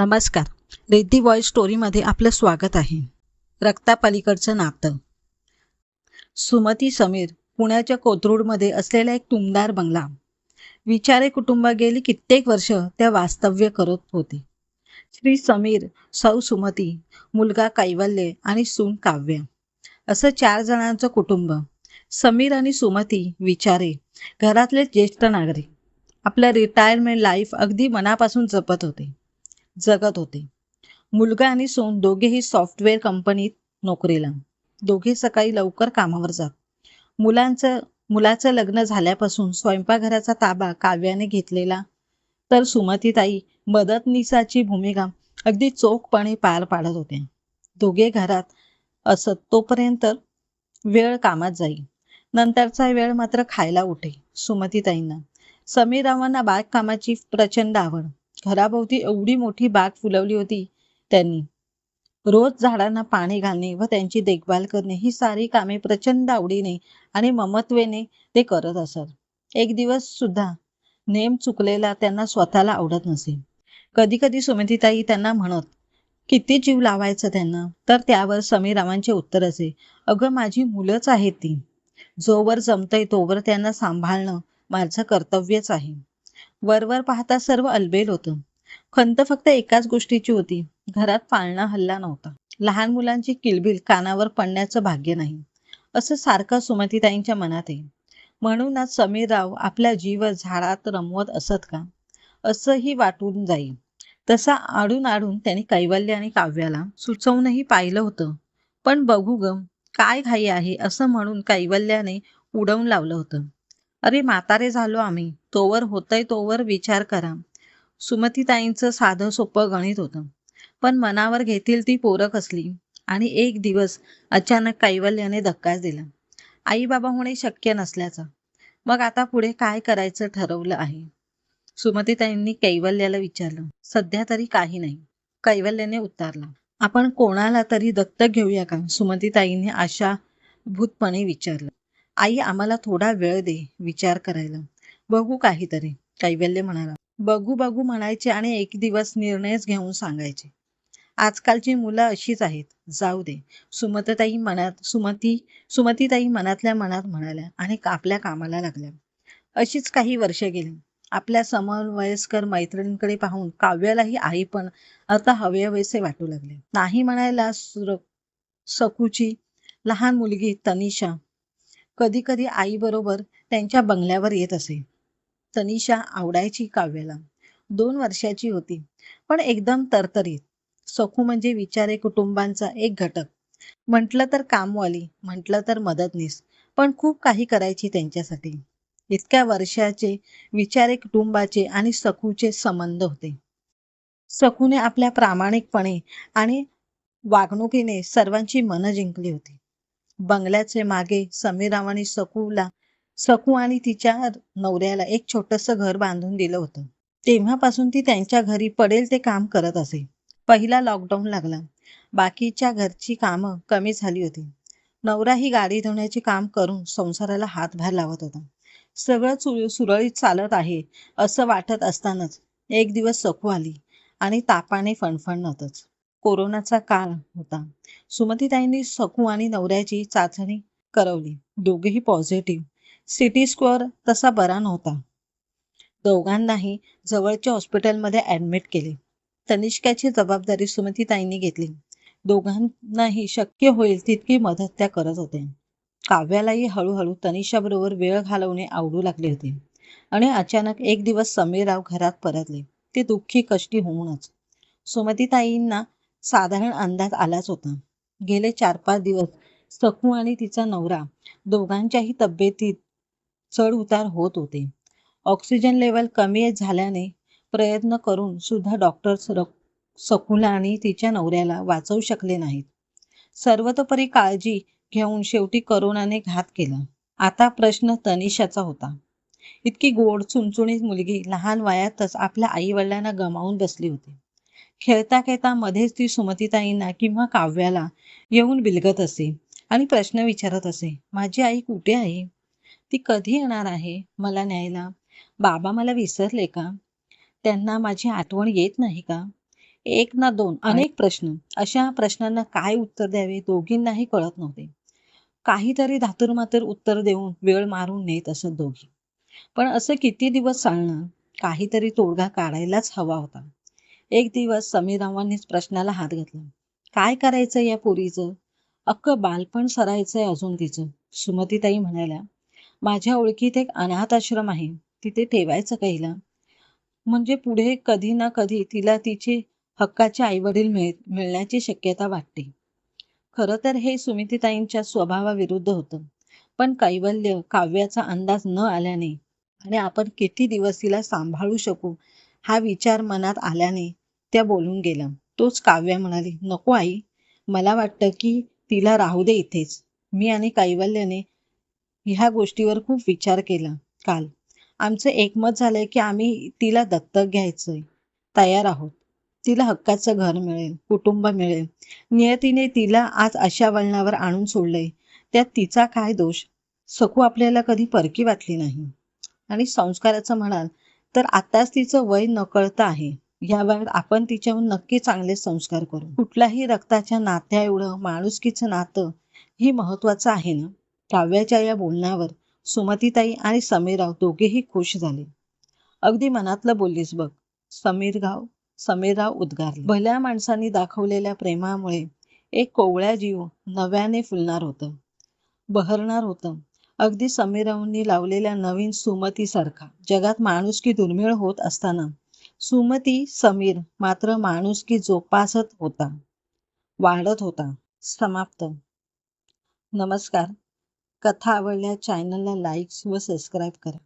नमस्कार. रिद्धी वॉइस स्टोरीमध्ये आपलं स्वागत आहे. रक्तापलीकडचं नातं. सुमती समीर पुण्याच्या कोथरूडमध्ये असलेला एक तुमदार बंगला. विचारे कुटुंब गेली कित्येक वर्ष त्या वास्तव्य करत होते. श्री समीर सौ सुमती मुलगा कैवल्य आणि सून काव्य. असं चार जणांचं कुटुंब. समीर आणि सुमती विचारे घरातले ज्येष्ठ नागरिक. आपलं रिटायरमेंट लाईफ अगदी मनापासून जपत होते. जगत होते. मुलगा आणि सून दोघेही सॉफ्टवेअर कंपनीत नोकरीला. दोघे सकाळी लवकर कामावर जात. मुलांचं मुलाचं लग्न झाल्यापासून स्वयंपाकघराचा ताबा काव्याने घेतलेला. तर सुमतीताई मदतनीसाची भूमिका अगदी चोखपणे पार पाडत होत्या. दोघे घरात असत तोपर्यंत वेळ कामात जाई. नंतरचा वेळ मात्र खायला उठे सुमतीताईंना. समीरावांना बागकामाची प्रचंड आवड. घराभोवती एवढी मोठी बाग फुलवली होती त्यांनी. रोज झाडांना पाणी घालणे व त्यांची देखभाल करणे ही सारी कामे प्रचंड आवडीने आणि ममत्वेने ते करत असत. एक दिवस सुद्धा नेम चुकलेला त्यांना स्वतःला आवडत नसे. कधी कधी सुमतीताई त्यांना म्हणत किती जीव लावायचं त्यांना? तर त्यावर समीरावांचे उत्तर असे अगं माझी मुलंच आहेत ती. जोवर जमतंय तोवर त्यांना सांभाळणं माझं कर्तव्यच आहे. वरवर पाहता सर्व अलबेल होतं. खंत फक्त एकाच गोष्टीची होती. घरात पाळणा हल्ला नव्हता. लहान मुलांची किलबिल कानावर पडण्याचं भाग्य नाही. असं सारखं सुमतीताईंच्या मनात आहे. म्हणूनच समीरराव आपला जीव झाडात रमवत असत का? असंही वाटून जाईल तसा आडून आडून त्यांनी कैवल्य आणि काव्याला सुचवूनही पाहिलं होतं. पण बघू ग काय घाई आहे असं म्हणून कैवल्याने उडवून लावलं होतं. अरे म्हातारे झालो आम्ही. तोवर होतंय तोवर विचार करा. सुमतीताईंचं साधं सोपं गणित होतं. पण मनावर घेतील ती पोरं कसली? आणि एक दिवस अचानक कैवल्याने धक्काच दिला. आई बाबा होणे शक्य नसल्याचा. मग आता पुढे काय करायचं ठरवलं आहे? सुमतीताईंनी कैवल्याला विचारलं. सध्या तरी काही नाही. कैवल्याने उत्तरला. आपण कोणाला तरी दत्तक घेऊया का? सुमतीताईंनी आशा भूतपणे विचारलं. आई आम्हाला थोडा वेळ दे विचार करायला. बघू काहीतरी कैवल्य म्हणाला. बघू बघू म्हणायचे आणि एक दिवस निर्णयच घेऊन सांगायचे. आजकालची मुलं अशीच आहेत. जाऊ दे. सुमतताई मनात सुमती सुमतीताई मनातल्या मनात म्हणाल्या आणि आपल्या कामाला लागल्या. अशीच काही वर्ष गेली. आपल्या समवयस्कर मैत्रिणींकडे पाहून काव्यालाही आई पण आता हवेसे वाटू लागले. नाही म्हणायला सुर सकूची लहान मुलगी तनिषा कधी कधी आई बरोबर त्यांच्या बंगल्यावर येत असे. तनिषा आवडायची काव्याला. दोन वर्षाची होती पण एकदम तरतरीत. सखू म्हणजे विचारे कुटुंबांचा एक घटक. म्हटलं तर कामवाली म्हटलं तर मदतनीस पण खूप काही करायची त्यांच्यासाठी. इतक्या वर्षाचे विचारे कुटुंबाचे आणि सखूचे संबंध होते. सखूने आपल्या प्रामाणिकपणे आणि वागणुकीने सर्वांची मनं जिंकली होती. बंगल्याचे मागे समीराव आणि सकूला सकू आणि तिच्या नवऱ्याला एक छोटस घर बांधून दिलं होतं. तेव्हापासून ती त्यांच्या घरी पडेल ते काम करत असे. पहिला लॉकडाऊन लागला. बाकीच्या घरची कामं कमी झाली होती. नवरा ही गाडी धुण्याचे काम करून संसाराला हातभार लावत होता. सगळं सुरळीत चालत आहे असं वाटत असतानाच एक दिवस सकू आली आणि तापाने फणफणतच. कोरोनाचा काळ होता. सुमतीताईंनी सकू आणि नवऱ्याची चाचणी करवली. दोघेही पॉझिटिव्ह सिटी स्क्वेअर तसा बरा नव्हता. दोघांनाही जवळच्या हॉस्पिटलमध्ये ऍडमिट केले. तनिष्काची जबाबदारी सुमतीताईंनी घेतली. दोघांनाही शक्य होईल तितकी मदत त्या करत होते काव्यालाही हळूहळू तनिषाबरोबर वेळ घालवणे आवडू लागले होते. आणि अचानक एक दिवस समीरराव घरात परतले. ते दुःखी कष्टी होऊनच. सुमतीताईंना साधारण अंदाज आलाच होता. गेले चार पाच दिवस सखू आणि तिचा नवरा दोघांच्याही तब्येतीत चढ उतार होत होते. ऑक्सिजन लेवल कमी झाल्याने प्रयत्न करून सुद्धा डॉक्टर सखूला आणि तिच्या नवऱ्याला वाचवू शकले नाहीत. सर्वतोपरी काळजी घेऊन शेवटी करोनाने घात केला. आता प्रश्न तनिषाचा होता. इतकी गोड चुणचुणीत मुलगी लहान वयातच आपल्या आई वडिलांना गमावून बसली होती. खेळता खेळता मध्येच ती सुमतीताईंना किंवा काव्याला येऊन बिलगत असे आणि प्रश्न विचारत असे माझी आई कुठे आहे? ती कधी येणार आहे? मला न्यायला? बाबा मला विसरले का? त्यांना माझी आठवण येत नाही का? एक ना दोन अनेक प्रश्न. अशा प्रश्नांना काय उत्तर द्यावे दोघींनाही कळत नव्हते. काहीतरी धातुरमातुर उत्तर देऊन वेळ मारून नेत असत दोघी. पण असं किती दिवस चालणार? काहीतरी तोडगा काढायलाच हवा होता. एक दिवस समीरावांनीच प्रश्नाला हात घातला. काय करायचं या पोरीचं? अक्क बालपण सरायचंय अजून तिचं. सुमतीताई म्हणाल्या माझ्या ओळखीत एक अनाथ आश्रम आहे. तिथे ठेवायचं का म्हणजे पुढे कधी ना कधी तिला तिचे हक्काचे आईवडील मिळ मिळण्याची शक्यता वाटते. खरं तर हे सुमितीताईंच्या स्वभावाविरुद्ध होतं. पण कैवल्य काव्याचा अंदाज न आल्याने आणि आपण किती दिवस तिला सांभाळू शकू? हा विचार मनात आल्याने त्या बोलून गेल्या. तोच काव्या म्हणाली नको आई मला वाटतं की तिला राहू दे इथेच. मी आणि कैवल्याने ह्या गोष्टीवर खूप विचार केला काल. आमचं एकमत झालंय की आम्ही तिला दत्तक घ्यायचंय. तयार आहोत. तिला हक्काचं घर मिळेल कुटुंब मिळेल. नियतीने तिला आज अशा वळणावर आणून सोडलंय. त्यात तिचा काय दोष? सकू आपल्याला कधी परकी वाटली नाही. आणि संस्काराचं म्हणाल तर आताच तिचं वय नकळतं आहे. या वयात आपण तिच्याहून नक्की चांगले संस्कार करू. कुठल्याही रक्ताच्या नात्या एवढं माणुसकीचं नातं ही महत्वाचं आहे ना? काव्याच्या या बोलण्यावर सुमतीताई आणि समीरराव दोघेही खुश झाले. अगदी मनातलं बोललीस बघ. समीरगाव समीरराव उद्गारले. भल्या माणसांनी दाखवलेल्या प्रेमामुळे एक कोवळ्या जीव नव्याने फुलणार होतं. बहरणार होतं. अगदी समीरांनी लावलेल्या नवीन सुमतीसारखा. जगात माणुसकी दुर्मिळ होत असताना. सुमती समीर मात्र माणुसकी जोपासत होता. वाढत होता. समाप्त. नमस्कार. कथा आवडल्या चॅनलला लाईक्स व सबस्क्राईब करा.